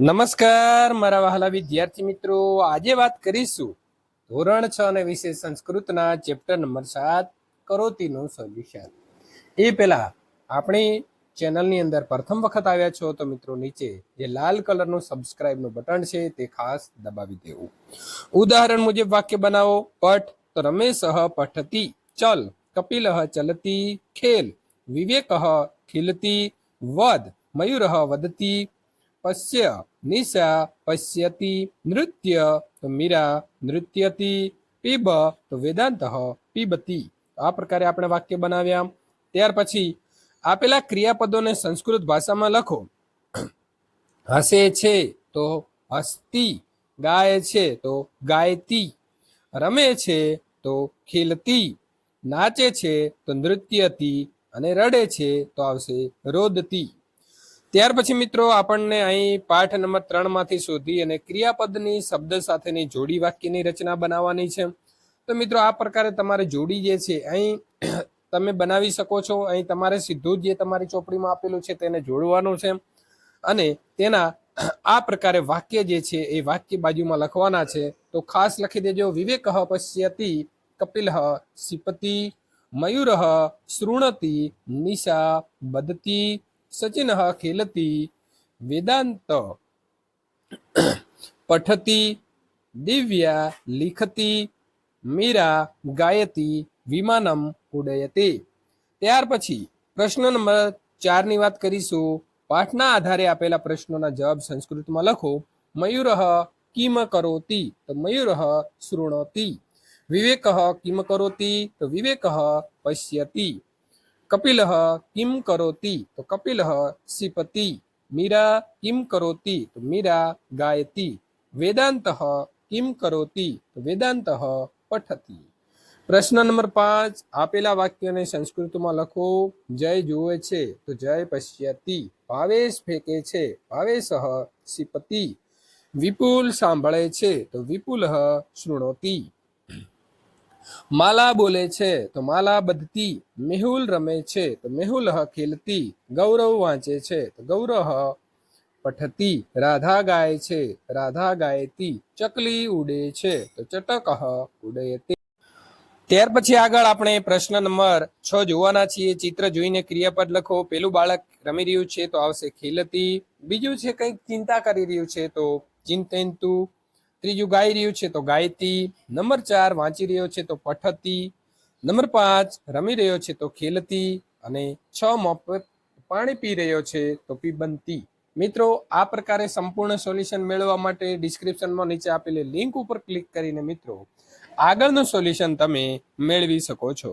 નમસ્કાર, મારા વહાલા વિદ્યાર્થી મિત્રો. આજે વાત કરીશું ધોરણ છ અને વિશે સંસ્કૃતના ચેપ્ટર નંબર સાત, કરોતીનું સોલ્યુશન એ પહેલા આપણી ચેનલની અંદર પ્રથમ વખત આવ્યા છો તો મિત્રો નીચે જે લાલ કલરનું સબસ્ક્રાઇબનું બટન છે તે ખાસ દબાવી દેવું. ઉદાહરણ મુજબ વાક્ય બનાવો, પઠ તો રમેશ પઠતી, ચલ કપિલ ચલતી, ખેલ વિવેક ખીલતી, વદ મયુર વદતી, પશ્ય નિશા પશ્યતિ નૃત્ય તો મીરા નૃત્યતિ પીબ તો વેદાંત પીબતી આ પ્રકારે આપણે વાક્ય બનાવ્યા ત્યાર પછી આપેલા ક્રિયાપદોને સંસ્કૃત ભાષામાં લખો હસે છે તો હસતી ગાય છે તો ગાયતી રમે છે તો ખીલતી નાચે છે તો નૃત્યતી અને રડે છે તો આવશે રોદતી ત્યાર પછી મિત્રો આપણને અહીં પાઠ નંબર ત્રણમાંથી શોધી અને ક્રિયાપદની શબ્દ સાથેની જોડી વાક્યની રચના બનાવવાની છે. તો મિત્રો આ પ્રકારે તમારે જોડી જે છે, અહીં તમે બનાવી શકો છો. અહીં તમારે સીધું જે તમારી ચોપડીમાં આપેલું છે તેને જોડવાનું છે. અને તેના આ પ્રકારે વાક્ય જે છે એ વાક્ય બાજુમાં લખવાના છે. તો ખાસ લખી દેજો, વિવેક પશ્યતિ કપિલ સિપતિ મયુર શૃણતી નિશા બદતી સચિન ખેલતી, વેદાંત પઠતી, દિવ્યા લિખતી, મીરા ગાયતી, વિમાનમ ઉડયતે. ત્યાર પછી પ્રશ્ન નંબર ચારની વાત કરીશું. પાઠના આધારે આપેલા પ્રશ્નોના જવાબ સંસ્કૃતમાં લખો. મયુરહ કિમ કરોતી, તો મયુરહ શૃણોતી. વિવેક કિમ કરોતી, તો વિવેક પશ્યતિ. કપિલ કિમ કરોતી? તો કપિલ સિપતિ. મીરા કિમ કરોતી? તો મીરા ગાયતી. વેદાંત કિમ કરોતી? તો વેદાંત પઠતી. પ્રશ્ન નંબર પાંચ, આપેલા વાક્યને સંસ્કૃતમાં લખો. જય જુએ છે, તો જય પશ્યતિ. ભાવેશ ફેંકે છે, ભાવેશ સિપતિ. વિપુલ સાંભળે છે, તો વિપુલ શૃણોતિ. માલા બોલે છે, તો માલા બધતી મેહુલ રમે છે, તો મેહુલ ખેલતી, ગૌરવ વાંચે છે, તો ગૌરવ પઠતી, રાધા ગાય છે, રાધા ગાયતી, ચકલી ઉડે છે, તો ચટક ઉડયતી ત્યાર પછી આગળ આપણે પ્રશ્ન નંબર છ જોવાના છીએ. ચિત્ર જોઈને ક્રિયાપદ લખો. પેલું બાળક રમી રહ્યું છે, તો આવશે ખેલતી. બીજું છે, કંઈક ચિંતા કરી રહ્યું છે, તો ચિંતનતુ ત્રીજું ગાઈ રહ્યું છે તો ગાયતી નંબર ચાર વાંચી રહ્યો છે તો પઠતી. નંબર પાંચ રમી રહ્યો છે તો ખેલતી. અને છ મફત પાણી પી રહ્યો છે તો પીબંતી. મિત્રો, આ પ્રકારે સંપૂર્ણ સોલ્યુશન મેળવવા માટે ડિસ્ક્રિપ્શનમાં નીચે આપેલી લિંક ઉપર ક્લિક કરીને મિત્રો, આગળનું સોલ્યુશન તમે મેળવી શકો છો.